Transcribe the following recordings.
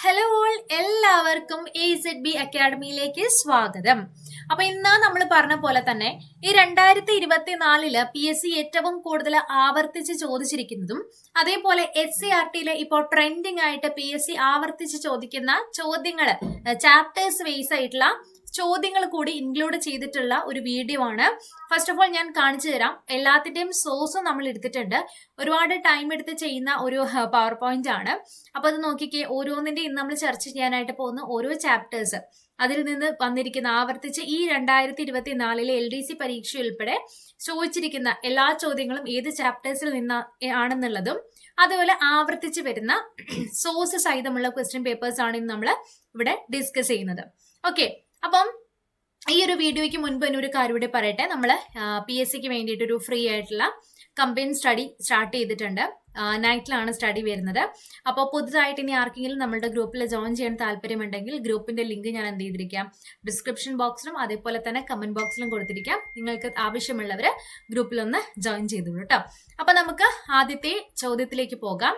Hello all എല്ലാവർക്കും A Z B അക്കാഡമിയിലേക്ക് സ്വാഗതം. അപ്പൊ ഇന്ന് നമ്മൾ പറഞ്ഞ പോലെ തന്നെ ഈ രണ്ടായിരത്തി ഇരുപത്തിനാലിൽ പി എസ് സി ഏറ്റവും കൂടുതൽ ആവർത്തിച്ച് ചോദിച്ചിരിക്കുന്നതും അതേപോലെ എസ് സി ആർ ടിയിലെ ഇപ്പോൾ ട്രെൻഡിങ് ആയിട്ട് പി എസ് സി ആവർത്തിച്ച് ചോദിക്കുന്ന ചോദ്യങ്ങൾ ചാപ്റ്റേഴ്സ് വേസ് ആയിട്ടുള്ള ചോദ്യങ്ങൾ കൂടി ഇൻക്ലൂഡ് ചെയ്തിട്ടുള്ള ഒരു വീഡിയോ ആണ്. ഫസ്റ്റ് ഓഫ് ഓൾ ഞാൻ കാണിച്ചു തരാം. എല്ലാത്തിന്റെയും സോഴ്സ് നമ്മൾ എടുത്തിട്ടുണ്ട്. ഒരുപാട് ടൈം എടുത്ത് ചെയ്യുന്ന ഒരു പവർ പോയിന്റ് ആണ്. അപ്പൊ അത് നോക്കിക്കേ ഓരോന്നിന്റെ ഇന്ന് നമ്മൾ ചർച്ച ചെയ്യാനായിട്ട് പോകുന്ന ഓരോ ചാപ്റ്റേഴ്സ് അതിൽ നിന്ന് വന്നിരിക്കുന്ന ആവർത്തിച്ച് ഈ രണ്ടായിരത്തി ഇരുപത്തി നാലിലെ എൽ ഡി സി പരീക്ഷ ഉൾപ്പെടെ ചോദിച്ചിരിക്കുന്ന എല്ലാ ചോദ്യങ്ങളും ഏത് ചാപ്റ്റേഴ്സിൽ നിന്ന് ആണെന്നുള്ളതും അതുപോലെ ആവർത്തിച്ച് വരുന്ന സോഴ്സ് സഹിതമുള്ള ക്വസ്റ്റ്യൻ പേപ്പേഴ്സ് ആണ് ഇന്ന് നമ്മൾ ഇവിടെ ഡിസ്കസ് ചെയ്യുന്നത്. ഓക്കെ അപ്പം ഈ ഒരു വീഡിയോയ്ക്ക് മുൻപ് തന്നെ ഒരു കാര്യം കൂടി പറയട്ടെ. നമ്മൾ പി എസ് സിക്ക് വേണ്ടിയിട്ട് ഒരു ഫ്രീ ആയിട്ടുള്ള കമ്പൈൻ സ്റ്റഡി സ്റ്റാർട്ട് ചെയ്തിട്ടുണ്ട്. നൈറ്റിലാണ് സ്റ്റഡി വരുന്നത്. അപ്പോൾ പുതുതായിട്ട് ഇനി ആർക്കെങ്കിലും നമ്മുടെ ഗ്രൂപ്പിൽ ജോയിൻ ചെയ്യാൻ താല്പര്യമുണ്ടെങ്കിൽ ഗ്രൂപ്പിന്റെ ലിങ്ക് ഞാൻ എന്ത് ചെയ്തിരിക്കാം? ഡിസ്ക്രിപ്ഷൻ ബോക്സിലും അതേപോലെ തന്നെ കമന്റ് ബോക്സിലും കൊടുത്തിരിക്കാം. നിങ്ങൾക്ക് ആവശ്യമുള്ളവർ ഗ്രൂപ്പിലൊന്ന് ജോയിൻ ചെയ്തോളൂ കേട്ടോ അപ്പോൾ നമുക്ക് ആദ്യത്തെ ചോദ്യത്തിലേക്ക് പോകാം.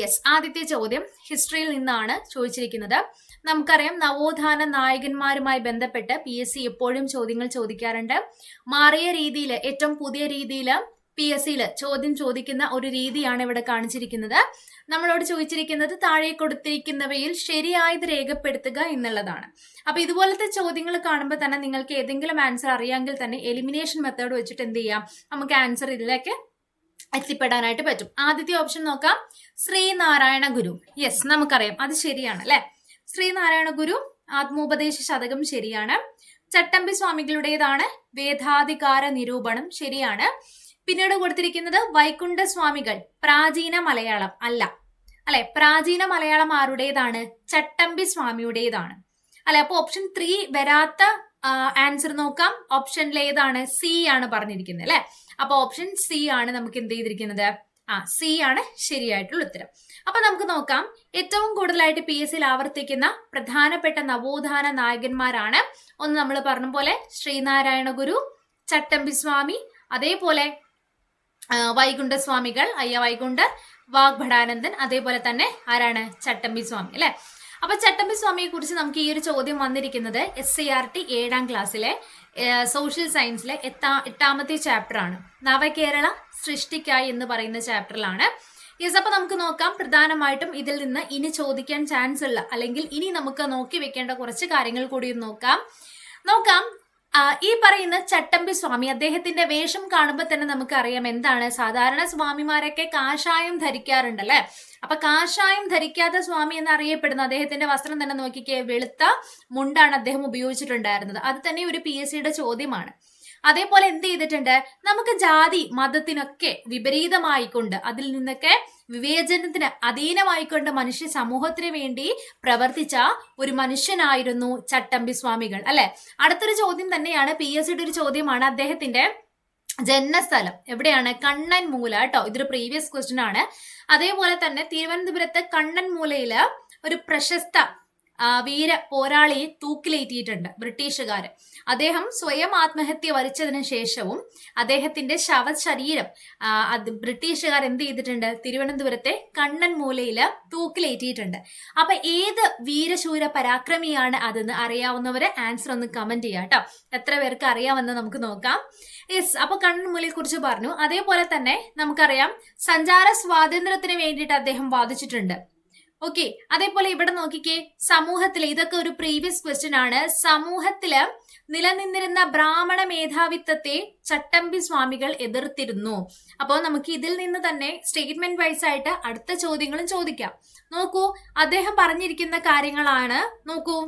യെസ് ആദ്യത്തെ ചോദ്യം ഹിസ്റ്ററിയിൽ നിന്നാണ് ചോദിച്ചിരിക്കുന്നത്. നമുക്കറിയാം നവോത്ഥാന നായകന്മാരുമായി ബന്ധപ്പെട്ട് പി എസ് സി എപ്പോഴും ചോദ്യങ്ങൾ ചോദിക്കാറുണ്ട്. മാറിയ രീതിയിൽ ഏറ്റവും പുതിയ രീതിയിൽ പി എസ് സിയിൽ ചോദ്യം ചോദിക്കുന്ന ഒരു രീതിയാണ് ഇവിടെ കാണിച്ചിരിക്കുന്നത്. നമ്മളോട് ചോദിച്ചിരിക്കുന്നത് താഴെ കൊടുത്തിരിക്കുന്നവയിൽ ശരിയായത് രേഖപ്പെടുത്തുക എന്നുള്ളതാണ്. അപ്പൊ ഇതുപോലത്തെ ചോദ്യങ്ങൾ കാണുമ്പോൾ തന്നെ നിങ്ങൾക്ക് ഏതെങ്കിലും ആൻസർ അറിയാമെങ്കിൽ തന്നെ എലിമിനേഷൻ മെത്തേഡ് വെച്ചിട്ട് എന്ത് ചെയ്യാം? നമുക്ക് ആൻസർ ഇതിലേക്ക് എത്തിപ്പെടാനായിട്ട് പറ്റും. ആദ്യത്തെ ഓപ്ഷൻ നോക്കാം. ശ്രീനാരായണ ഗുരു. യെസ് നമുക്കറിയാം. അത് ശരിയാണ് അല്ലെ? ശ്രീനാരായണ ഗുരു ആത്മോപദേശ ശതകം ശരിയാണ്. ചട്ടമ്പി സ്വാമികളുടേതാണ് വേദാധികാര നിരൂപണം ശരിയാണ്. പിന്നീട് കൊടുത്തിരിക്കുന്നത് വൈകുണ്ഠ സ്വാമികൾ പ്രാചീന മലയാളം അല്ല. അല്ലെ പ്രാചീന മലയാളം ആരുടേതാണ്? ചട്ടമ്പി സ്വാമിയുടേതാണ്. അല്ലെ അപ്പൊ ഓപ്ഷൻ ത്രീ വരാത്ത ആൻസർ നോക്കാം. ഓപ്ഷനിൽ ഏതാണ്? സി ആണ് പറഞ്ഞിരിക്കുന്നത് അല്ലെ? അപ്പൊ ഓപ്ഷൻ സി ആണ് നമുക്ക് എന്ത് ചെയ്തിരിക്കുന്നത്? ആ സി ആണ് ശരിയായിട്ടുള്ള ഉത്തരം. അപ്പൊ നമുക്ക് നോക്കാം. ഏറ്റവും കൂടുതലായിട്ട് പി എസ് സിയിൽ ആവർത്തിക്കുന്ന പ്രധാനപ്പെട്ട നവോത്ഥാന നായകന്മാരാണ്. ഒന്ന് നമ്മൾ പറഞ്ഞ പോലെ ശ്രീനാരായണ ഗുരു ചട്ടമ്പി സ്വാമി അതേപോലെ വൈകുണ്ഠസ്വാമികൾ അയ്യ വൈകുണ്ഠർ വാഗ്ഭടാനന്ദൻ അതേപോലെ തന്നെ ആരാണ്? ചട്ടമ്പിസ്വാമി അല്ലെ? അപ്പൊ ചട്ടമ്പി സ്വാമിയെ കുറിച്ച് നമുക്ക് ഈ ഒരു ചോദ്യം വന്നിരിക്കുന്നത് എസ് സി ആർ ടി ഏഴാം ക്ലാസ്സിലെ സോഷ്യൽ സയൻസിലെ എട്ടാമത്തെ ചാപ്റ്റർ ആണ്. നവകേരള സൃഷ്ടിക്കായി എന്ന് പറയുന്ന ചാപ്റ്ററിലാണ് യെസ് അപ്പൊ നമുക്ക് നോക്കാം. പ്രധാനമായിട്ടും ഇതിൽ നിന്ന് ഇനി ചോദിക്കാൻ ചാൻസ് ഉള്ള അല്ലെങ്കിൽ ഇനി നമുക്ക് നോക്കി വെക്കേണ്ട കുറച്ച് കാര്യങ്ങൾ കൂടി നോക്കാം. നോക്കാം. ഈ പറയുന്ന ചട്ടമ്പി സ്വാമി അദ്ദേഹത്തിന്റെ വേഷം കാണുമ്പോൾ തന്നെ നമുക്കറിയാം എന്താണ്. സാധാരണ സ്വാമിമാരൊക്കെ കാഷായം ധരിക്കാറുണ്ടല്ലേ അപ്പൊ കാഷായം ധരിക്കാത്ത സ്വാമി എന്ന് അറിയപ്പെടുന്ന അദ്ദേഹത്തിന്റെ വസ്ത്രം തന്നെ നോക്കിക്കേ വെളുത്ത മുണ്ടാണ് അദ്ദേഹം ഉപയോഗിച്ചിട്ടുണ്ടായിരുന്നത്. അത് തന്നെ ഒരു പി എസ് സിയുടെ ചോദ്യമാണ്. അതേപോലെ എന്ത് ചെയ്തിട്ടുണ്ട്? നമുക്ക് ജാതി മതത്തിനൊക്കെ വിപരീതമായിക്കൊണ്ട് അതിൽ നിന്നൊക്കെ വിവേചനത്തിന് അധീനമായിക്കൊണ്ട് മനുഷ്യ സമൂഹത്തിന് വേണ്ടി പ്രവർത്തിച്ച ഒരു മനുഷ്യനായിരുന്നു ചട്ടമ്പി സ്വാമികൾ അല്ലെ? അടുത്തൊരു ചോദ്യം തന്നെയാണ് പി എസ് സിയുടെ ഒരു ചോദ്യമാണ് അദ്ദേഹത്തിന്റെ ജന്മസ്ഥലം. എവിടെയാണ്? കണ്ണൻ മൂല കേട്ടോ ഇതൊരു പ്രീവിയസ് ക്വസ്റ്റ്യൻ ആണ്. അതേപോലെ തന്നെ തിരുവനന്തപുരത്ത് കണ്ണൻ മൂലയിൽ ഒരു പ്രശസ്ത വീര പോരാളിയെ തൂക്കിലേറ്റിയിട്ടുണ്ട് ബ്രിട്ടീഷുകാർ അദ്ദേഹം സ്വയം ആത്മഹത്യ വരിച്ചതിന് ശേഷവും അദ്ദേഹത്തിന്റെ ശവശരീരം ബ്രിട്ടീഷുകാർ എന്ത് ചെയ്തിട്ടുണ്ട്? തിരുവനന്തപുരത്തെ കണ്ണൻ മൂലയിൽ തൂക്കിലേറ്റിയിട്ടുണ്ട്. അപ്പൊ ഏത് വീരശൂര പരാക്രമിയാണ് അതെന്ന് അറിയാവുന്നവര് ആൻസർ ഒന്ന് കമന്റ് ചെയ്യാം കേട്ടോ. എത്ര പേർക്ക് അറിയാമെന്ന് നമുക്ക് നോക്കാം. യെസ് അപ്പൊ കണ്ണൻ മൂലയെ കുറിച്ച് പറഞ്ഞു. അതേപോലെ തന്നെ നമുക്കറിയാം സഞ്ചാര സ്വാതന്ത്ര്യത്തിന് വേണ്ടിയിട്ട് അദ്ദേഹം വാദിച്ചിട്ടുണ്ട്. ഓക്കെ അതേപോലെ ഇവിടെ നോക്കിക്കേ സമൂഹത്തിൽ ഇതൊക്കെ ഒരു പ്രീവിയസ് ക്വസ്റ്റ്യൻ ആണ്. സമൂഹത്തിൽ നിലനിന്നിരുന്ന ബ്രാഹ്മണ മേധാവിത്വത്തെ ചട്ടമ്പി സ്വാമികൾ എതിർത്തിരുന്നു. അപ്പോൾ നമുക്ക് ഇതിൽ നിന്ന് തന്നെ സ്റ്റേറ്റ്മെന്റ് വൈസ് ആയിട്ട് അടുത്ത ചോദ്യങ്ങളും ചോദിക്കാം. നോക്കൂ അദ്ദേഹം പറഞ്ഞിരിക്കുന്ന കാര്യങ്ങളാണ് നോക്കൂ.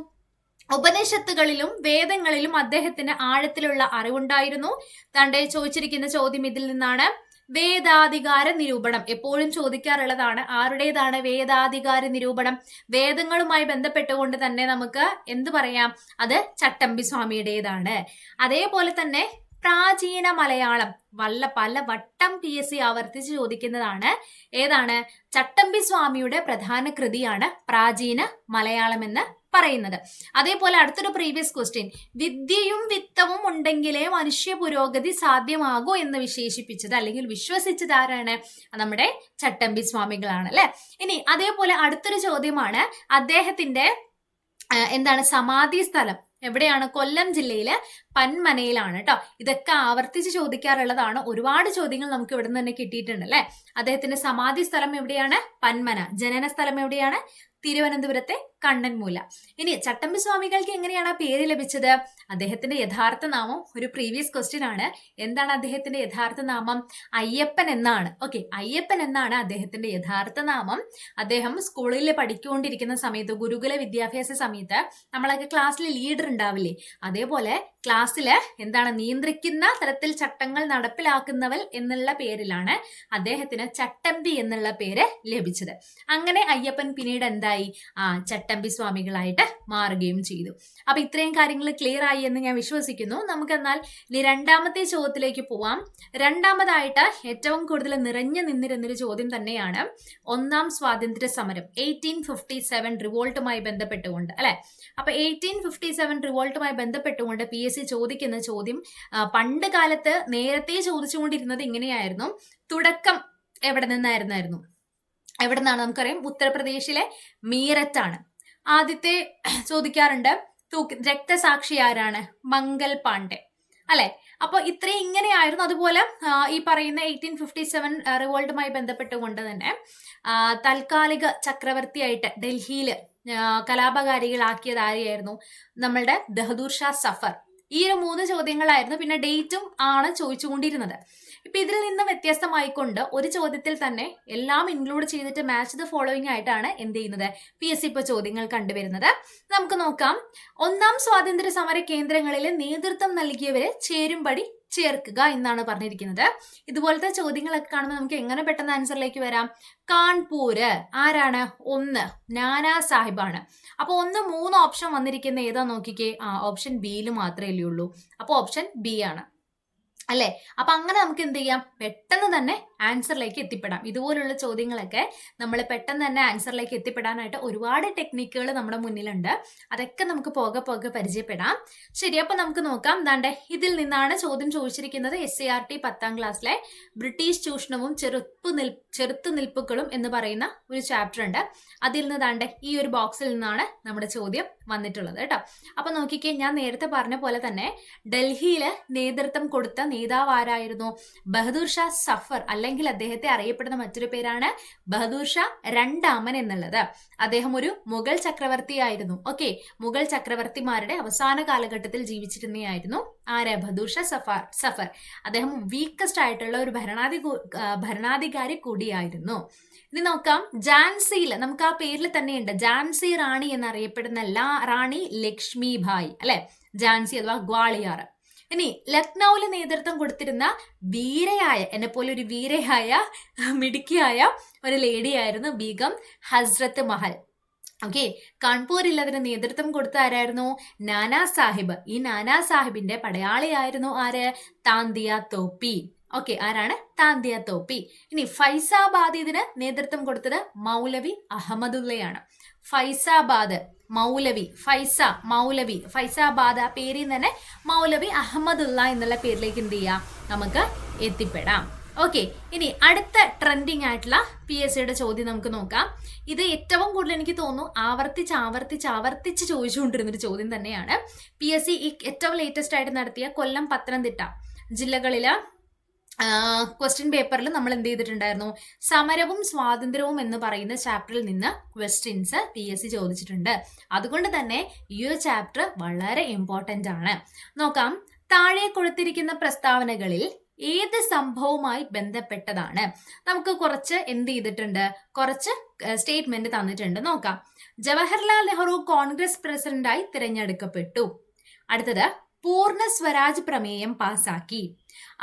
ഉപനിഷത്തുകളിലും വേദങ്ങളിലും അദ്ദേഹത്തിന് ആഴത്തിലുള്ള അറിവുണ്ടായിരുന്നു. തന്റെ ചോദിച്ചിരിക്കുന്ന ചോദ്യം ഇതിൽ നിന്നാണ്. വേദാധികാര നിരൂപണം. എപ്പോഴും ചോദിക്കാറുള്ളതാണ് ആരുടേതാണ് വേദാധികാര നിരൂപണം? വേദങ്ങളുമായി ബന്ധപ്പെട്ടുകൊണ്ട് തന്നെ നമുക്ക് എന്ത് പറയാം? അത് ചട്ടമ്പി സ്വാമിയുടേതാണ്. അതേപോലെ തന്നെ പ്രാചീന മലയാളം വല്ല പല വട്ടം പി എസ് സി ആവർത്തിച്ച് ചോദിക്കുന്നതാണ് ഏതാണ്? ചട്ടമ്പി സ്വാമിയുടെ പ്രധാന കൃതിയാണ് പ്രാചീന മലയാളം എന്ന് പറയുന്നത്. അതേപോലെ അടുത്തൊരു പ്രീവിയസ് ക്വസ്റ്റ്യൻ വിദ്യയും വിത്തവും ഉണ്ടെങ്കിലേ മനുഷ്യ പുരോഗതി സാധ്യമാകൂ എന്ന് വിശേഷിപ്പിച്ചത് അല്ലെങ്കിൽ വിശ്വസിച്ചത് ആരാണ്? നമ്മുടെ ചട്ടമ്പി സ്വാമികളാണ് അല്ലെ? ഇനി അതേപോലെ അടുത്തൊരു ചോദ്യമാണ്. അദ്ദേഹത്തിന്റെ എന്താണ് സമാധി സ്ഥലം? എവിടെയാണ്? കൊല്ലം ജില്ലയിലെ പന്മനയിലാണ് കേട്ടോ. ഇതൊക്കെ ആവർത്തിച്ച് ചോദിക്കാറുള്ളതാണ്. ഒരുപാട് ചോദ്യങ്ങൾ നമുക്ക് ഇവിടെ നിന്ന് തന്നെ കിട്ടിയിട്ടുണ്ട് അല്ലെ? അദ്ദേഹത്തിന്റെ സമാധി സ്ഥലം എവിടെയാണ്? പന്മന. ജനന സ്ഥലം എവിടെയാണ്? തിരുവനന്തപുരത്തെ കണ്ണൻമൂല. ഇനി ചട്ടമ്പി സ്വാമികൾക്ക് എങ്ങനെയാണ് ആ പേര് ലഭിച്ചത്? അദ്ദേഹത്തിന്റെ യഥാർത്ഥ നാമം ഒരു പ്രീവിയസ് ക്വസ്റ്റ്യൻ ആണ്. എന്താണ് അദ്ദേഹത്തിന്റെ യഥാർത്ഥ നാമം? അയ്യപ്പൻ എന്നാണ്. ഓക്കെ അയ്യപ്പൻ എന്നാണ് അദ്ദേഹത്തിന്റെ യഥാർത്ഥ നാമം. അദ്ദേഹം സ്കൂളിൽ പഠിച്ചുകൊണ്ടിരിക്കുന്ന സമയത്ത് ഗുരുകുല വിദ്യാഭ്യാസ സമയത്ത് നമ്മളൊക്കെ ക്ലാസ്സിൽ ലീഡർ ഉണ്ടാവില്ലേ? അതേപോലെ ക്ലാസ്സിൽ എന്താണ് നിയന്ത്രിക്കുന്ന തരത്തിൽ ചട്ടങ്ങൾ നടപ്പിലാക്കുന്നവൽ എന്നുള്ള പേരിലാണ് അദ്ദേഹത്തിന് ചട്ടമ്പി എന്നുള്ള പേര് ലഭിച്ചത്. അങ്ങനെ അയ്യപ്പൻ പിന്നീട് എന്തായി ആ ചട്ടമ്പി സ്വാമികളായിട്ട് മാറുകയും ചെയ്തു. അപ്പൊ ഇത്രയും കാര്യങ്ങൾ ക്ലിയർ ആയി എന്ന് ഞാൻ വിശ്വസിക്കുന്നു. നമുക്ക് എന്നാൽ ഇനി രണ്ടാമത്തെ ചോദ്യത്തിലേക്ക് പോവാം. രണ്ടാമതായിട്ട് ഏറ്റവും കൂടുതൽ നിറഞ്ഞു നിന്നിരുന്നൊരു ചോദ്യം തന്നെയാണ് ഒന്നാം സ്വാതന്ത്ര്യ സമരം എയ്റ്റീൻ ഫിഫ്റ്റി സെവൻ റിവോൾട്ടുമായി ബന്ധപ്പെട്ടുകൊണ്ട് അല്ലെ? അപ്പൊ എയ്റ്റീൻ ഫിഫ്റ്റി സെവൻ റിവോൾട്ടുമായി ബന്ധപ്പെട്ടുകൊണ്ട് പി എസ് സി ചോദിക്കുന്ന ചോദ്യം പണ്ട് കാലത്ത് നേരത്തെ ചോദിച്ചുകൊണ്ടിരുന്നത് ഇങ്ങനെയായിരുന്നു. തുടക്കം എവിടെ നിന്നായിരുന്നായിരുന്നു? എവിടെ നിന്നാണ് നമുക്കറിയാം? ഉത്തർപ്രദേശിലെ ആണ് ആദ്യത്തെ ചോദിക്കാറുണ്ട് രക്തസാക്ഷി ആരാണ്? മംഗൽ പാണ്ഡെ. അല്ലെ? അപ്പൊ ഇത്രയും ഇങ്ങനെയായിരുന്നു. അതുപോലെ ഈ പറയുന്ന എയ്റ്റീൻ ഫിഫ്റ്റി സെവൻ റിവോൾട്ടുമായി ബന്ധപ്പെട്ടുകൊണ്ട് തന്നെ താൽക്കാലിക ചക്രവർത്തിയായിട്ട് ഡൽഹിയിൽ കലാപകാരികളാക്കിയത് ആരെയായിരുന്നു നമ്മളുടെ ബഹദൂർ ഷാ സഫർ. ഈ ഒരു മൂന്ന് ചോദ്യങ്ങളായിരുന്നു പിന്നെ ഡേറ്റും ആണ് ചോദിച്ചുകൊണ്ടിരുന്നത്. ഇപ്പൊ ഇതിൽ നിന്ന് വ്യത്യസ്തമായിക്കൊണ്ട് ഒരു ചോദ്യത്തിൽ തന്നെ എല്ലാം ഇൻക്ലൂഡ് ചെയ്തിട്ട് മാച്ച് ദ ഫോളോയിങ് ആയിട്ടാണ് എന്ത് ചെയ്യുന്നത്? പി എസ് സി ഇപ്പൊ ചോദ്യങ്ങൾ കണ്ടുവരുന്നത്. നമുക്ക് നോക്കാം. ഒന്നാം സ്വാതന്ത്ര്യ സമര കേന്ദ്രങ്ങളിൽ നേതൃത്വം നൽകിയവരെ ചേരുംപടി ചേർക്കുക എന്നാണ് പറഞ്ഞിരിക്കുന്നത്. ഇതുപോലത്തെ ചോദ്യങ്ങളൊക്കെ കാണുമ്പോൾ നമുക്ക് എങ്ങനെ പെട്ടെന്ന് ആൻസറിലേക്ക് വരാം? കാൺപൂര് ആരാണ്? ഒന്ന് നാനാ സാഹിബാണ്. അപ്പോൾ ഒന്ന് മൂന്ന് ഓപ്ഷൻ വന്നിരിക്കുന്ന ഏതാ നോക്കിക്കേ? ആ ഓപ്ഷൻ ബിയിൽ മാത്രമേ ഉള്ളൂ. അപ്പോൾ ഓപ്ഷൻ ബി ആണ്. അല്ലെ? അപ്പൊ അങ്ങനെ നമുക്ക് എന്ത് ചെയ്യാം? പെട്ടെന്ന് തന്നെ ആൻസറിലേക്ക് എത്തിപ്പെടാം. ഇതുപോലുള്ള ചോദ്യങ്ങളൊക്കെ നമ്മൾ പെട്ടെന്ന് തന്നെ ആൻസറിലേക്ക് എത്തിപ്പെടാനായിട്ട് ഒരുപാട് ടെക്നിക്കുകൾ നമ്മുടെ മുന്നിലുണ്ട്. അതൊക്കെ നമുക്ക് പോകെ പോകെ പരിചയപ്പെടാം. ശരി അപ്പൊ നമുക്ക് നോക്കാം. ദാണ്ടെ ഇതിൽ നിന്നാണ് ചോദ്യം ചോദിച്ചിരിക്കുന്നത് എസ് സി ആർ ടി പത്താം ക്ലാസ്സിലെ ബ്രിട്ടീഷ് ചൂഷണവും ചെറുപ്പ് നിൽ ചെറുത്തു നിൽപ്പുകളും എന്ന് പറയുന്ന ഒരു ചാപ്റ്റർ ഉണ്ട്. അതിൽ നിന്ന് ഈ ഒരു ബോക്സിൽ നിന്നാണ് നമ്മുടെ ചോദ്യം വന്നിട്ടുള്ളത് കേട്ടോ. അപ്പൊ നോക്കിക്കേ ഞാൻ നേരത്തെ പറഞ്ഞ പോലെ തന്നെ ഡൽഹിയിൽ നേതൃത്വം കൊടുത്ത നേതാവ് ആരായിരുന്നു ബഹദൂർ ഷാ സഫർ അല്ലെങ്കിൽ അദ്ദേഹത്തെ അറിയപ്പെടുന്ന മറ്റൊരു പേരാണ് ബഹദൂർ ഷാ രണ്ടാമൻ എന്നുള്ളത്. അദ്ദേഹം ഒരു മുഗൾ ചക്രവർത്തിയായിരുന്നു. ഓക്കെ മുഗൾ ചക്രവർത്തിമാരുടെ അവസാന കാലഘട്ടത്തിൽ ജീവിച്ചിരുന്നയായിരുന്നു ആര്? ബഹദൂർ ഷാ സഫർ സഫർ. അദ്ദേഹം വീക്കസ്റ്റ് ആയിട്ടുള്ള ഒരു ഭരണാധി ഭരണാധികാരി കൂടിയായിരുന്നു. ഇനി നോക്കാം. ജാൻസിയിൽ നമുക്ക് ആ പേരിൽ തന്നെയുണ്ട്. ജാൻസി റാണി എന്നറിയപ്പെടുന്ന ലാ റാണി ലക്ഷ്മി ഭായ് അല്ലെ? ജാൻസി അഥവാ ഗ്വാളിയാർ. ഇനി ലക്നൌവിൽ നേതൃത്വം കൊടുത്തിരുന്ന വീരയായ എന്നെ പോലെ ഒരു വീരയായ മിടുക്കിയായ ഒരു ലേഡിയായിരുന്നു ബീഗം ഹസ്രത്ത് മഹൽ. ഓക്കെ കാൺപൂരിൽ അതിന് നേതൃത്വം കൊടുത്ത ആരായിരുന്നു? നാനാ സാഹിബ്. ഈ നാനാ സാഹിബിന്റെ പടയാളിയായിരുന്നു ആര്? താന്തിയ തോപ്പി. ഓക്കെ ആരാണ്? താന്തിയ തോപ്പി. ഇനി ഫൈസാബാദ് ഇതിന് നേതൃത്വം കൊടുത്തത് മൗലവി അഹമ്മദുള്ളയാണ്. ഫൈസാബാദ്. മൗലവി ഫൈസ മൗലവി. ഫൈസാബാദ് ആ പേരിൽ തന്നെ മൗലവി അഹമ്മദുള്ള എന്നുള്ള പേരിലേക്ക് എന്ത് ചെയ്യാം? നമുക്ക് എത്തിപ്പെടാം. ഓക്കെ ഇനി അടുത്ത ട്രെൻഡിങ് ആയിട്ടുള്ള പി എസ് സിയുടെ ചോദ്യം നമുക്ക് നോക്കാം. ഇത് ഏറ്റവും കൂടുതൽ എനിക്ക് തോന്നുന്നു ആവർത്തിച്ച് ആവർത്തിച്ച് ആവർത്തിച്ച് ചോദിച്ചുകൊണ്ടിരുന്ന ഒരു ചോദ്യം തന്നെയാണ്. പി എസ് സി ഏറ്റവും ലേറ്റസ്റ്റ് ആയിട്ട് നടത്തിയ കൊല്ലം പത്തനംതിട്ട ജില്ലകളിൽ ക്വസ്റ്റ്യൻ പേപ്പറിൽ നമ്മൾ എന്ത് ചെയ്തിട്ടുണ്ടായിരുന്നു? സമരവും സ്വാതന്ത്ര്യവും എന്ന് പറയുന്ന ചാപ്റ്ററിൽ നിന്ന് ക്വസ്റ്റ്യൻസ് പി എസ് സി ചോദിച്ചിട്ടുണ്ട്. അതുകൊണ്ട് തന്നെ ഈ ഒരു ചാപ്റ്റർ വളരെ ഇമ്പോർട്ടന്റ് ആണ്. നോക്കാം. താഴെ കൊടുത്തിരിക്കുന്ന പ്രസ്താവനകളിൽ ഏത് സംഭവവുമായി ബന്ധപ്പെട്ടതാണ്? നമുക്ക് കുറച്ച് എന്ത് ചെയ്തിട്ടുണ്ട്? കുറച്ച് സ്റ്റേറ്റ്മെന്റ് തന്നിട്ടുണ്ട്. നോക്കാം. ജവഹർലാൽ നെഹ്റു കോൺഗ്രസ് പ്രസിഡന്റായി തിരഞ്ഞെടുക്കപ്പെട്ടു. അടുത്തത് പൂർണ സ്വരാജ് പ്രമേയം പാസാക്കി.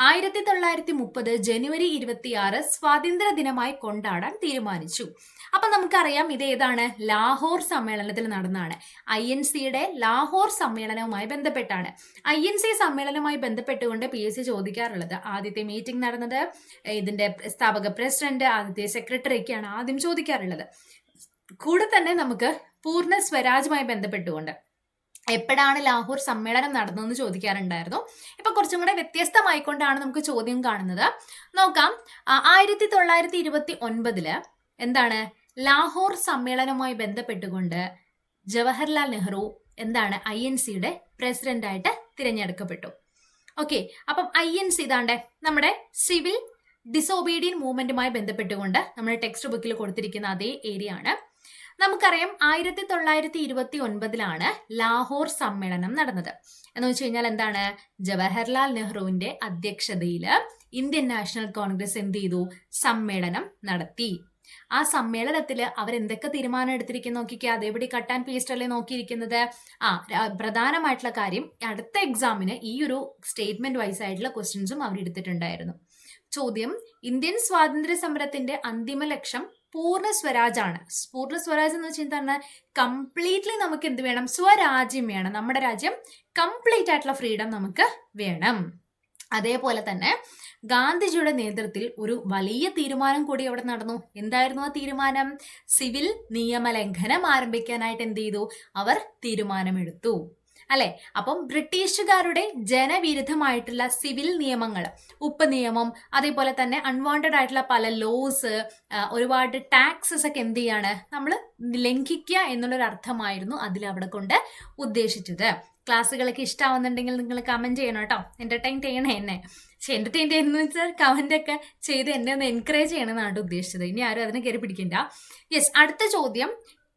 ആയിരത്തി തൊള്ളായിരത്തി മുപ്പത് ജനുവരി ഇരുപത്തിയാറ് സ്വാതന്ത്ര്യ ദിനമായി കൊണ്ടാടാൻ തീരുമാനിച്ചു. അപ്പൊ നമുക്കറിയാം ഇത് ഏതാണ്? ലാഹോർ സമ്മേളനത്തിൽ നടന്നാണ് ഐ എൻ സിയുടെ ലാഹോർ സമ്മേളനവുമായി ബന്ധപ്പെട്ടാണ്. ഐ എൻ സി സമ്മേളനവുമായി ബന്ധപ്പെട്ടുകൊണ്ട് പി എസ് സി ചോദിക്കാറുള്ളത് ആദ്യത്തെ മീറ്റിംഗ് നടന്നത്? ഇതിന്റെ സ്ഥാപക പ്രസിഡന്റ് ആദ്യത്തെ സെക്രട്ടറിയൊക്കെയാണ് ആദ്യം ചോദിക്കാറുള്ളത്. കൂടെ തന്നെ നമുക്ക് പൂർണ സ്വരാജുമായി ബന്ധപ്പെട്ടുകൊണ്ട് എപ്പോഴാണ് ലാഹോർ സമ്മേളനം നടന്നതെന്ന് ചോദിക്കാറുണ്ടായിരുന്നു. ഇപ്പൊ കുറച്ചും കൂടെ വ്യത്യസ്തമായിക്കൊണ്ടാണ് നമുക്ക് ചോദ്യം കാണുന്നത്. നോക്കാം. ആയിരത്തി തൊള്ളായിരത്തി ഇരുപത്തി ഒൻപതിൽ എന്താണ്? ലാഹോർ സമ്മേളനവുമായി ബന്ധപ്പെട്ടുകൊണ്ട് ജവഹർലാൽ നെഹ്റു എന്താണ് ഐ എൻ സിയുടെ പ്രസിഡന്റായിട്ട് തിരഞ്ഞെടുക്കപ്പെട്ടു. ഓക്കെ. അപ്പം ഐ എൻ സി ഇതാണ്ട് നമ്മുടെ സിവിൽ ഡിസോബീഡിയൻ മൂവ്മെന്റുമായി ബന്ധപ്പെട്ടുകൊണ്ട് നമ്മുടെ ടെക്സ്റ്റ് ബുക്കിൽ കൊടുത്തിരിക്കുന്ന അതേ ഏരിയ ആണ് നമുക്കറിയാം ആയിരത്തി തൊള്ളായിരത്തി ഇരുപത്തി ഒൻപതിലാണ് ലാഹോർ സമ്മേളനം നടന്നത്. എന്ന് വെച്ച് കഴിഞ്ഞാൽ എന്താണ്? ജവഹർലാൽ നെഹ്റുവിന്റെ അധ്യക്ഷതയിൽ ഇന്ത്യൻ നാഷണൽ കോൺഗ്രസ് എന്ത് ചെയ്തു? സമ്മേളനം നടത്തി. ആ സമ്മേളനത്തിൽ അവരെന്തൊക്കെ തീരുമാനം എടുത്തിരിക്കുന്നു നോക്കിക്കുക അതേപടി കട്ടാൻ പേസ്റ്റ് അല്ലേ നോക്കിയിരിക്കുന്നത്? ആ പ്രധാനമായിട്ടുള്ള കാര്യം അടുത്ത എക്സാമിന് ഈ ഒരു സ്റ്റേറ്റ്മെന്റ് വൈസ് ആയിട്ടുള്ള ക്വസ്റ്റ്യൻസും അവർ എടുത്തിട്ടുണ്ടായിരുന്നു. ചോദ്യം ഇന്ത്യൻ സ്വാതന്ത്ര്യ സമരത്തിന്റെ അന്തിമ ലക്ഷ്യം പൂർണ സ്വരാജാണ്. പൂർണ സ്വരാജ് എന്ന് വെച്ചാൽ എന്താണ് കംപ്ലീറ്റ്ലി നമുക്ക് എന്ത് വേണം? സ്വരാജ്യം വേണം. നമ്മുടെ രാജ്യം കംപ്ലീറ്റ് ആയിട്ടുള്ള ഫ്രീഡം നമുക്ക് വേണം. അതേപോലെ തന്നെ ഗാന്ധിജിയുടെ നേതൃത്വത്തിൽ ഒരു വലിയ തീരുമാനം കൂടി അവിടെ നടന്നു. എന്തായിരുന്നു ആ തീരുമാനം? സിവിൽ നിയമലംഘനം ആരംഭിക്കാനായിട്ട് എന്ത് ചെയ്തു? അവർ തീരുമാനമെടുത്തു. അല്ലെ? അപ്പം ബ്രിട്ടീഷുകാരുടെ ജനവിരുദ്ധമായിട്ടുള്ള സിവിൽ നിയമങ്ങൾ ഉപ്പ് നിയമം അതേപോലെ തന്നെ അൺവാണ്ടഡ് ആയിട്ടുള്ള പല ലോസ് ഒരുപാട് ടാക്സസ് ഒക്കെ എന്ത് ചെയ്യാണ്? നമ്മൾ ലംഘിക്കുക എന്നുള്ളൊരു അർത്ഥമായിരുന്നു അതിൽ അവിടെ കൊണ്ട് ഉദ്ദേശിച്ചത്. ക്ലാസ്സുകളൊക്കെ ഇഷ്ടമാവുന്നുണ്ടെങ്കിൽ നിങ്ങൾ കമന്റ് ചെയ്യണം കേട്ടോ. എന്റർടൈൻ ചെയ്യണേ എന്നെ. പക്ഷെ എന്റർടൈൻ ചെയ്യുന്ന വെച്ചാൽ കമന്റ് ഒക്കെ ചെയ്ത് എന്നെ ഒന്ന് എൻകറേജ് ചെയ്യണമെന്നാണ് ഉദ്ദേശിച്ചത്. ഇനി ആരും അതിനെ കയറി പിടിക്കണ്ട. യെസ് അടുത്ത ചോദ്യം.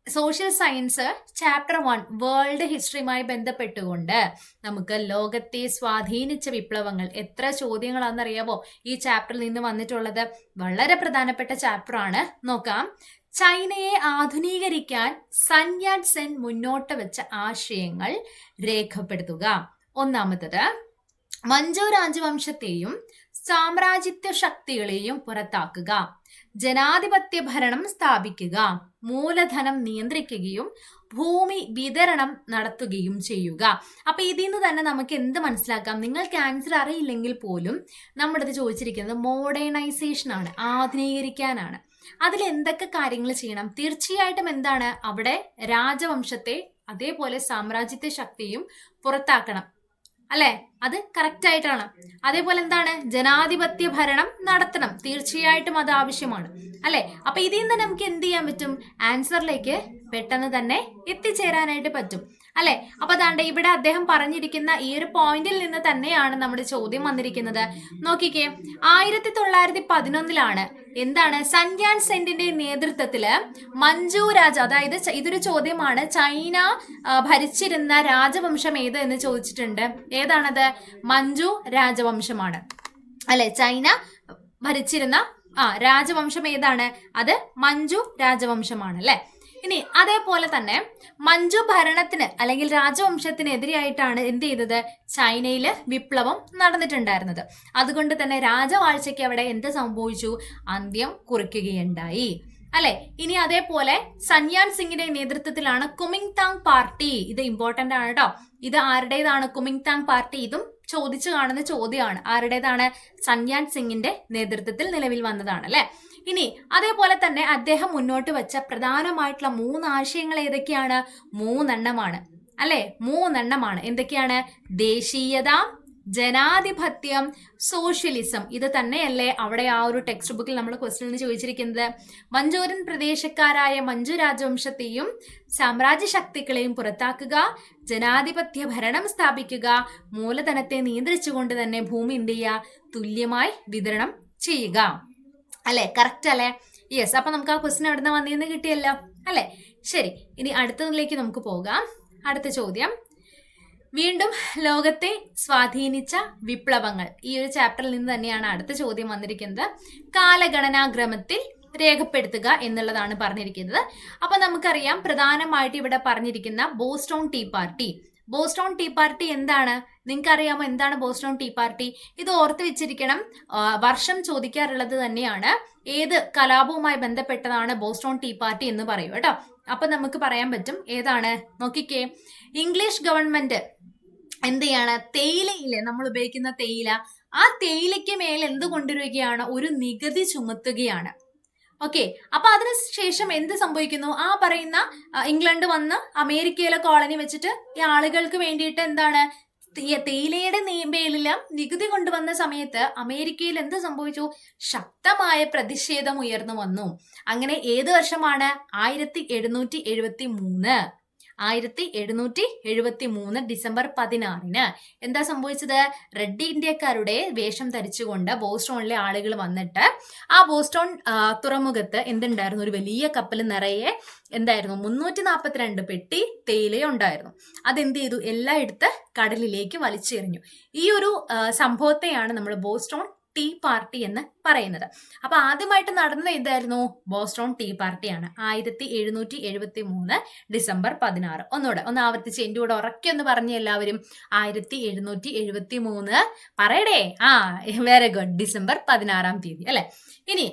Social science chapter one world ഹിസ്റ്ററിയുമായി ബന്ധപ്പെട്ടുകൊണ്ട് നമുക്ക് ലോകത്തെ സ്വാധീനിച്ച വിപ്ലവങ്ങൾ എത്ര ചോദ്യങ്ങളാണെന്നറിയാമോ ഈ ചാപ്റ്ററിൽ നിന്ന് വന്നിട്ടുള്ളത് വളരെ പ്രധാനപ്പെട്ട ചാപ്റ്ററാണ് നോക്കാം. ചൈനയെ ആധുനീകരിക്കാൻ സന്യാൻ സെൻ മുന്നോട്ട് വെച്ച ആശയങ്ങൾ രേഖപ്പെടുത്തുക. ഒന്നാമത്തത് മഞ്ചോ രാജവംശത്തെയും സാമ്രാജ്യത്വ ശക്തികളെയും പുറത്താക്കുക. ജനാധിപത്യ ഭരണം സ്ഥാപിക്കുക മൂലധനം നിയന്ത്രിക്കുകയും ഭൂമി വിതരണം നടത്തുകയും ചെയ്യുക. അപ്പൊ ഇതിൽ നിന്ന് തന്നെ നമുക്ക് എന്ത് മനസ്സിലാക്കാം? നിങ്ങൾക്ക് ആൻസർ അറിയില്ലെങ്കിൽ പോലും നമ്മുടെ ചോദിച്ചിരിക്കുന്നത് മോഡേണൈസേഷൻ ആണ് ആധുനീകരിക്കാനാണ്. അതിൽ എന്തൊക്കെ കാര്യങ്ങൾ ചെയ്യണം? തീർച്ചയായിട്ടും എന്താണ്? അവിടെ രാജവംശത്തെ അതേപോലെ സാമ്രാജ്യത്തെ ശക്തിയും പുറത്താക്കണം. അല്ലെ? അത് കറക്റ്റ് ആയിട്ടാണ്. അതേപോലെ എന്താണ്? ജനാധിപത്യ ഭരണം നടത്തണം. തീർച്ചയായിട്ടും അത് ആവശ്യമാണ്. അല്ലെ? അപ്പൊ ഇതിൽ നിന്ന് നമുക്ക് എന്ത് ചെയ്യാൻ പറ്റും? ആൻസറിലേക്ക് പെട്ടെന്ന് തന്നെ എത്തിച്ചേരാനായിട്ട് പറ്റും. അല്ലെ? അപ്പൊ അതാണ്ട് ഇവിടെ അദ്ദേഹം പറഞ്ഞിരിക്കുന്ന ഈ ഒരു പോയിന്റിൽ നിന്ന് തന്നെയാണ് നമ്മുടെ ചോദ്യം വന്നിരിക്കുന്നത്. നോക്കിക്കേ ആയിരത്തി തൊള്ളായിരത്തി പതിനൊന്നിലാണ് എന്താണ് സൻഗ്യാൻ സെന്റിന്റെ നേതൃത്വത്തിൽ മഞ്ജു രാജ അതായത് ഇതൊരു ചോദ്യമാണ്. ചൈന ഭരിച്ചിരുന്ന രാജവംശം ഏത് എന്ന് ചോദിച്ചിട്ടുണ്ട്. ഏതാണത്? മഞ്ജു രാജവംശമാണ്. അല്ലെ? ചൈന ഭരിച്ചിരുന്ന ആ രാജവംശം ഏതാണ്? അത് മഞ്ജു രാജവംശമാണ് അല്ലെ? ഇനി അതേപോലെ തന്നെ മഞ്ജു ഭരണത്തിന് അല്ലെങ്കിൽ രാജവംശത്തിനെതിരെയായിട്ടാണ് എന്ത് ചെയ്തത്? ചൈനയിൽ വിപ്ലവം നടന്നിട്ടുണ്ടായിരുന്നത്. അതുകൊണ്ട് തന്നെ രാജവാഴ്ചയ്ക്ക് അവിടെ എന്ത് സംഭവിച്ചു? അന്ത്യം കുറിക്കുകയുണ്ടായി. അല്ലെ? ഇനി അതേപോലെ സന്യാൻ സിംഗിന്റെ നേതൃത്വത്തിലാണ് കുമിങ് താങ് പാർട്ടി. ഇത് ഇമ്പോർട്ടന്റ് ആണ് കേട്ടോ ഇത് ആരുടേതാണ് കുമിങ് താങ് പാർട്ടി? ഇതും ചോദിച്ചു കാണുന്ന ചോദ്യമാണ്. ആരുടേതാണ്? സന്യാൻ സിംഗിന്റെ നേതൃത്വത്തിൽ നിലവിൽ വന്നതാണ് അല്ലെ? ഇനി അതേപോലെ തന്നെ അദ്ദേഹം മുന്നോട്ട് വെച്ച പ്രധാനമായിട്ടുള്ള മൂന്ന് ആശയങ്ങൾ ഏതൊക്കെയാണ്? മൂന്നെണ്ണമാണ്. അല്ലെ? മൂന്നെണ്ണമാണ്. എന്തൊക്കെയാണ്? ദേശീയത ജനാധിപത്യം സോഷ്യലിസം. ഇത് തന്നെയല്ലേ അവിടെ ആ ഒരു ടെക്സ്റ്റ് ബുക്കിൽ നമ്മൾ ക്വസ്റ്റ്യൻ ചോദിച്ചിരിക്കുന്നത്. മഞ്ചൂരൻ പ്രദേശക്കാരായ മഞ്ജു രാജവംശത്തെയും സാമ്രാജ്യ ശക്തികളെയും പുറത്താക്കുക ജനാധിപത്യ ഭരണം സ്ഥാപിക്കുക മൂലധനത്തെ നിയന്ത്രിച്ചുകൊണ്ട് തന്നെ ഭൂമി എന്ത് ചെയ്യുക? തുല്യമായി വിതരണം ചെയ്യുക. അല്ലെ? കറക്റ്റ് അല്ലേ? യെസ് അപ്പൊ നമുക്ക് ആ ക്വസ്റ്റ്യൻ എവിടെ നിന്ന് കിട്ടിയല്ലോ? അല്ലെ? ശരി ഇനി അടുത്തതിലേക്ക് നമുക്ക് പോകാം. അടുത്ത ചോദ്യം. വീണ്ടും ലോകത്തെ സ്വാധീനിച്ച വിപ്ലവങ്ങൾ. ഈ ഒരു ചാപ്റ്ററിൽ നിന്ന് തന്നെയാണ് അടുത്ത ചോദ്യം വന്നിരിക്കുന്നത്. കാലഗണനാക്രമത്തിൽ രേഖപ്പെടുത്തുക എന്നുള്ളതാണ് പറഞ്ഞിരിക്കുന്നത്. അപ്പൊ നമുക്കറിയാം പ്രധാനമായിട്ട് ഇവിടെ പറഞ്ഞിരിക്കുന്ന Boston tea party Boston tea party എന്താണ്? നിങ്ങൾക്ക് അറിയാമോ എന്താണ് ബോസ്റ്റോൺ ടീ പാർട്ടി? ഇത് ഓർത്ത് വെച്ചിരിക്കണം വർഷം ചോദിക്കാറുള്ളത് തന്നെയാണ്. ഏത് കലാപവുമായി ബന്ധപ്പെട്ടതാണ് ബോസ്റ്റോൺ ടീ പാർട്ടി എന്ന് പറയും കേട്ടോ. അപ്പൊ നമുക്ക് പറയാൻ പറ്റും ഏതാണ്? നോക്കിക്കേ ഇംഗ്ലീഷ് ഗവൺമെന്റ് എന്ത് ചെയ്യാണ്? തേയിലയില്ലേ നമ്മൾ ഉപയോഗിക്കുന്ന തേയില. ആ തേയിലയ്ക്ക് മേൽ എന്ത് കൊണ്ടുവരികയാണ്? ഒരു നികുതി ചുമത്തുകയാണ്. ഓക്കെ അപ്പൊ അതിന് ശേഷം എന്ത് സംഭവിക്കുന്നു? ആ പറയുന്ന ഇംഗ്ലണ്ട് വന്ന് അമേരിക്കയിലെ കോളനി വെച്ചിട്ട് ഈ ആളുകൾക്ക് വേണ്ടിയിട്ട് എന്താണ്? തേയിലയുടെ മേലെല്ലാം നികുതി കൊണ്ടുവന്ന സമയത്ത് അമേരിക്കയിൽ എന്ത് സംഭവിച്ചു? ശക്തമായ പ്രതിഷേധം ഉയർന്നു വന്നു. അങ്ങനെ ഏത് വർഷമാണ്? ആയിരത്തി എഴുന്നൂറ്റി എഴുപത്തി മൂന്ന്. ആയിരത്തി എഴുന്നൂറ്റി എഴുപത്തി മൂന്ന് ഡിസംബർ പതിനാറിന്. എന്താ സംഭവിച്ചത്? റെഡ് ഇന്ത്യക്കാരുടെ വേഷം ധരിച്ചുകൊണ്ട് ബോസ്റ്റോണിലെ ആളുകൾ വന്നിട്ട് ആ ബോസ്റ്റോൺ തുറമുഖത്ത് എന്തുണ്ടായിരുന്നു? ഒരു വലിയ കപ്പൽ നിറയെ എന്തായിരുന്നു? മുന്നൂറ്റി നാൽപ്പത്തിരണ്ട് പെട്ടി തേയില ഉണ്ടായിരുന്നു. അതെന്ത് ചെയ്തു? എല്ലായിടത്ത് കടലിലേക്ക് വലിച്ചെറിഞ്ഞു. ഈ ഒരു സംഭവത്തെയാണ് നമ്മൾ ബോസ്റ്റോൺ ടീ പാർട്ടി എന്ന് പറയുന്നത്. അപ്പൊ ആദ്യമായിട്ട് നടന്നത് ഇതായിരുന്നു ബോസ്റ്റോൺ ടീ പാർട്ടിയാണ് ആയിരത്തി എഴുന്നൂറ്റി എഴുപത്തി മൂന്ന് ഡിസംബർ പതിനാറ്. ഒന്നുകൂടെ ഒന്ന് ആവർത്തിച്ച് എന്റെ കൂടെ ഉറക്കെ ഒന്ന് പറഞ്ഞു എല്ലാവരും. ആയിരത്തി എഴുന്നൂറ്റി എഴുപത്തി മൂന്ന് പറയടേ. ആ വെരി ഗുഡ് ഡിസംബർ പതിനാറാം തീയതി അല്ലെ? ഇനി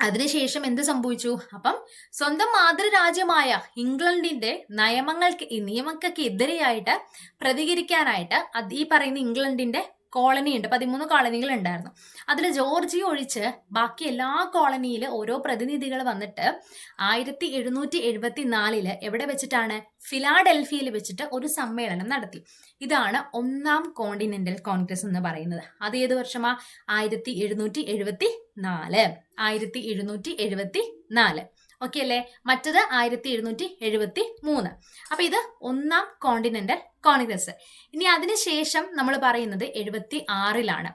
അതിനുശേഷം എന്ത് സംഭവിച്ചു? അപ്പം സ്വന്തം മാതൃരാജ്യമായ ഇംഗ്ലണ്ടിന്റെ നയമങ്ങൾക്ക് ഈ നിയമങ്ങൾക്ക് എതിരെയായിട്ട് പ്രതികരിക്കാനായിട്ട് ഈ പറയുന്ന ഇംഗ്ലണ്ടിന്റെ കോളനി ഉണ്ട്. പതിമൂന്ന് കോളനികൾ ഉണ്ടായിരുന്നു. അതിൽ ജോർജിയ ഒഴിച്ച് ബാക്കി എല്ലാ കോളനിയിൽ ഓരോ പ്രതിനിധികൾ വന്നിട്ട് ആയിരത്തി എഴുന്നൂറ്റി എഴുപത്തി നാലിൽ എവിടെ വെച്ചിട്ടാണ്? ഫിലാഡൽഫിയയിൽ വെച്ചിട്ട് ഒരു സമ്മേളനം നടത്തി. ഇതാണ് ഒന്നാം കോണ്ടിനെന്റൽ കോൺഗ്രസ് എന്ന് പറയുന്നത്. അത് ഏത് വർഷമാ? ആയിരത്തി എഴുന്നൂറ്റി എഴുപത്തി നാല് ആയിരത്തി എഴുന്നൂറ്റി എഴുപത്തി നാല് ഓക്കെ അല്ലേ? മറ്റത് ആയിരത്തി എഴുന്നൂറ്റി എഴുപത്തി മൂന്ന് അപ്പൊ ഇത് ഒന്നാം കോണ്ടിനെന്റൽ കോൺഗ്രസ് ഇനി അതിനുശേഷം നമ്മൾ പറയുന്നത് എഴുപത്തി ആറിലാണ്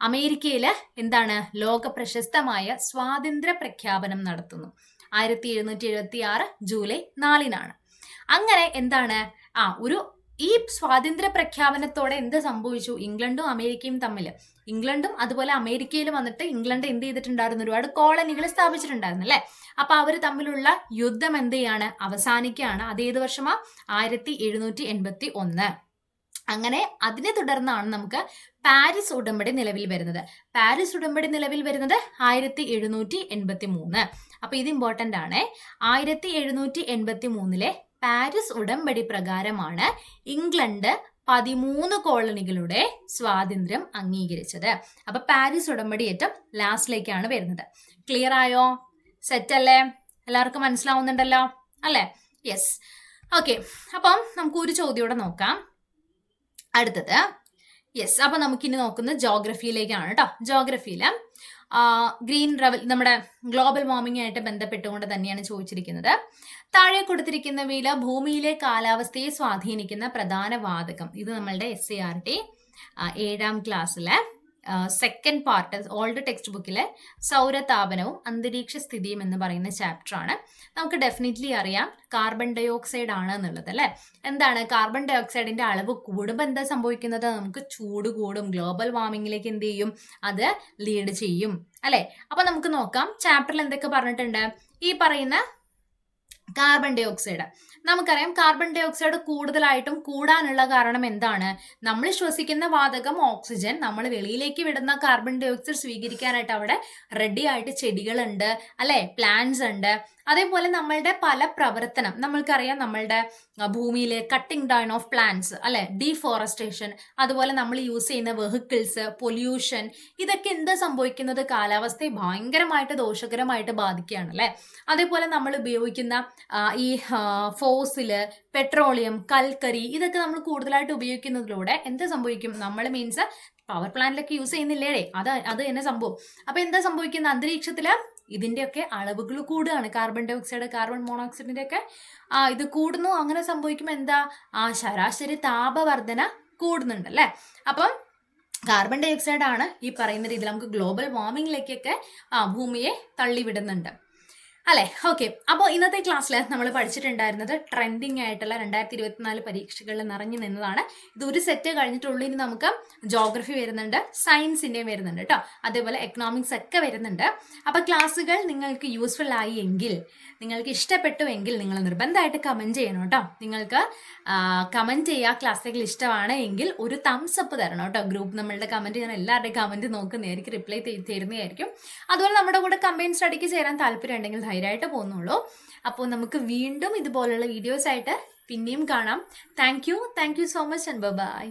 അമേരിക്കയിൽ എന്താണ്? ലോക പ്രശസ്തമായ സ്വാതന്ത്ര്യ പ്രഖ്യാപനം നടത്തുന്നു. ആയിരത്തി എഴുന്നൂറ്റി എഴുപത്തി ആറ് ജൂലൈ നാലിനാണ്. അങ്ങനെ എന്താണ്? ആ ഒരു ഈ സ്വാതന്ത്ര്യ പ്രഖ്യാപനത്തോടെ എന്ത് സംഭവിച്ചു? ഇംഗ്ലണ്ടും അമേരിക്കയും തമ്മിൽ ഇംഗ്ലണ്ടും അതുപോലെ അമേരിക്കയിൽ വന്നിട്ട് ഇംഗ്ലണ്ട് എന്ത് ചെയ്തിട്ടുണ്ടായിരുന്നു? ഒരുപാട് കോളനികൾ സ്ഥാപിച്ചിട്ടുണ്ടായിരുന്നു അല്ലെ? അപ്പൊ അവർ തമ്മിലുള്ള യുദ്ധം എന്ത് ചെയ്യാണ് അവസാനിക്കുകയാണ്. അത് ഏത് വർഷമാ? ആയിരത്തി എഴുന്നൂറ്റി എൺപത്തി ഒന്ന്. അങ്ങനെ അതിനെ തുടർന്നാണ് നമുക്ക് പാരീസ് ഉടമ്പടി നിലവിൽ വരുന്നത്. പാരീസ് ഉടമ്പടി നിലവിൽ വരുന്നത് ആയിരത്തി എഴുന്നൂറ്റി എൺപത്തി മൂന്ന്. അപ്പൊ ഇത് ഇമ്പോർട്ടന്റ് ആണ്. ആയിരത്തി എഴുന്നൂറ്റി എൺപത്തി മൂന്നിലെ പാരീസ് ഉടമ്പടി പ്രകാരമാണ് ഇംഗ്ലണ്ട് പതിമൂന്ന് കോളനികളുടെ സ്വാതന്ത്ര്യം അംഗീകരിച്ചത്. അപ്പൊ പാരീസ് ഉടമ്പടി ഏറ്റവും ലാസ്റ്റിലേക്കാണ് വരുന്നത്. ക്ലിയർ ആയോ? സെറ്റ് അല്ലേ? എല്ലാവർക്കും മനസ്സിലാവുന്നുണ്ടല്ലോ? അല്ലേ? യെസ് ഓക്കെ അപ്പം നമുക്ക് ഒരു ചോദ്യം നോക്കാം. അടുത്തത്. യെസ് അപ്പൊ നമുക്കിനി നോക്കുന്നത് ജോഗ്രഫിയിലേക്കാണ് കേട്ടോ. ജോഗ്രഫിയിൽ ഗ്രീൻ റവൽ നമ്മുടെ ഗ്ലോബൽ വാർമിംഗ് ആയിട്ട് ബന്ധപ്പെട്ടുകൊണ്ട് തന്നെയാണ് ചോദിച്ചിരിക്കുന്നത്. താഴെ കൊടുത്തിരിക്കുന്ന വില ഭൂമിയിലെ കാലാവസ്ഥയെ സ്വാധീനിക്കുന്ന പ്രധാന വാതകം. ഇത് നമ്മളുടെ എസ് സി ആർ ടി ഏഴാം ക്ലാസ്സിലെ. സെക്കൻഡ് പാർട്ട് ഓൾഡ് ടെക്സ്റ്റ് ബുക്കിലെ സൗരതാപനവും അന്തരീക്ഷ സ്ഥിതിയും എന്ന് പറയുന്ന ചാപ്റ്റർ ആണ്. നമുക്ക് ഡെഫിനറ്റ്ലി അറിയാം കാർബൺ ഡൈ ഓക്സൈഡ് ആണ് എന്നുള്ളത് അല്ലെ? എന്താണ് കാർബൺ ഡൈ ഓക്സൈഡിന്റെ അളവ് കൂടുമ്പോൾ എന്താ സംഭവിക്കുന്നത്? നമുക്ക് ചൂട് കൂടും ഗ്ലോബൽ വാർമിംഗിലേക്ക് എന്ത് ചെയ്യും? അത് ലീഡ് ചെയ്യും അല്ലെ? അപ്പൊ നമുക്ക് നോക്കാം ചാപ്റ്ററിൽ എന്തൊക്കെ പറഞ്ഞിട്ടുണ്ട്? ഈ പറയുന്ന കാർബൺ ഡൈ ഓക്സൈഡ് നമുക്കറിയാം കാർബൺ ഡൈ ഓക്സൈഡ് കൂടുതലായിട്ടും കൂടാനുള്ള കാരണം എന്താണ്? നമ്മൾ ശ്വസിക്കുന്ന വാതകം ഓക്സിജൻ നമ്മൾ വെളിയിലേക്ക് വിടുന്ന കാർബൺ ഡൈ ഓക്സൈഡ് സ്വീകരിക്കാനായിട്ട് അവിടെ റെഡി ആയിട്ട് ചെടികളുണ്ട് അല്ലെ? പ്ലാന്റ്സ് ഉണ്ട്. അതേപോലെ നമ്മളുടെ പല പ്രവർത്തനം. നമ്മൾക്കറിയാം നമ്മളുടെ ഭൂമിയിലെ കട്ടിംഗ് ഡൗൺ ഓഫ് പ്ലാന്റ്സ് അല്ലെ? ഡീഫോറസ്റ്റേഷൻ അതുപോലെ നമ്മൾ യൂസ് ചെയ്യുന്ന വെഹിക്കിൾസ് പൊല്യൂഷൻ ഇതൊക്കെ എന്താ സംഭവിക്കുന്നത്? കാലാവസ്ഥയെ ഭയങ്കരമായിട്ട് ദോഷകരമായിട്ട് ബാധിക്കുകയാണ് അല്ലെ? അതേപോലെ നമ്മൾ ഉപയോഗിക്കുന്ന ഈ ഫോസിൽ പെട്രോളിയം കൽക്കരി ഇതൊക്കെ നമ്മൾ കൂടുതലായിട്ട് ഉപയോഗിക്കുന്നതിലൂടെ എന്ത് സംഭവിക്കും? നമ്മൾ മീൻസ് പവർ പ്ലാന്റിലൊക്കെ യൂസ് ചെയ്യുന്നില്ലേ അത് അത് തന്നെ സംഭവം. അപ്പൊ എന്താ സംഭവിക്കുന്നത് അന്തരീക്ഷത്തിൽ ഇതിന്റെയൊക്കെ അളവുകൾ കൂടുകയാണ്. കാർബൺ ഡൈ ഓക്സൈഡ് കാർബൺ മോണോക്സൈഡിന്റെ ഒക്കെ ആ ഇത് കൂടുന്നു. അങ്ങനെ സംഭവിക്കുമ്പോൾ എന്താ? ആ ശരാശരി താപവർധന കൂടുന്നുണ്ട് അല്ലേ? അപ്പം കാർബൺ ഡൈ ഓക്സൈഡ് ആണ് ഈ പറയുന്ന രീതിയിൽ നമുക്ക് ഗ്ലോബൽ വാർമിംഗിലേക്കൊക്കെ ആ ഭൂമിയെ തള്ളിവിടുന്നുണ്ട്. അല്ലെ? ഓക്കെ അപ്പോൾ ഇന്നത്തെ ക്ലാസ്സിൽ നമ്മൾ പഠിച്ചിട്ടുണ്ടായിരുന്നത് ട്രെൻഡിങ് ആയിട്ടുള്ള രണ്ടായിരത്തി ഇരുപത്തിനാല് പരീക്ഷകളിൽ നിറഞ്ഞു നിന്നതാണ്. ഇത് ഒരു സെറ്റ് കഴിഞ്ഞിട്ടുള്ളൂ. ഇനി നമുക്ക് ജോഗ്രഫി വരുന്നുണ്ട് സയൻസിന്റെയും വരുന്നുണ്ട് കേട്ടോ അതേപോലെ എക്കണോമിക്സ് ഒക്കെ വരുന്നുണ്ട്. അപ്പോൾ ക്ലാസ്സുകൾ നിങ്ങൾക്ക് യൂസ്ഫുൾ ആയി എങ്കിൽ നിങ്ങൾക്ക് ഇഷ്ടപ്പെട്ടു എങ്കിൽ നിങ്ങൾ നിർബന്ധമായിട്ട് കമന്റ് ചെയ്യണം കേട്ടോ നിങ്ങൾക്ക് കമന്റ് ചെയ്യുക ക്ലാസ്സുകൾ ഇഷ്ടമാണ് എങ്കിൽ ഒരു തംസ് അപ്പ് തരണം കേട്ടോ ഗ്രൂപ്പ് നമ്മളുടെ കമന്റ് ഞാൻ എല്ലാവരുടെയും കമന്റ് നോക്കുന്നതായിരിക്കും റിപ്ലൈ തരുന്നതായിരിക്കും. അതുപോലെ നമ്മുടെ കൂടെ കമ്പൈൻ സ്റ്റഡിക്ക് ചേരാൻ താല്പര്യം ഉണ്ടെങ്കിൽ ധൈര്യമായിട്ട് പോകുന്നുള്ളൂ. അപ്പോൾ നമുക്ക് വീണ്ടും ഇതുപോലുള്ള വീഡിയോസ് ആയിട്ട് പിന്നെയും കാണാം. Thank you thank you so much and bye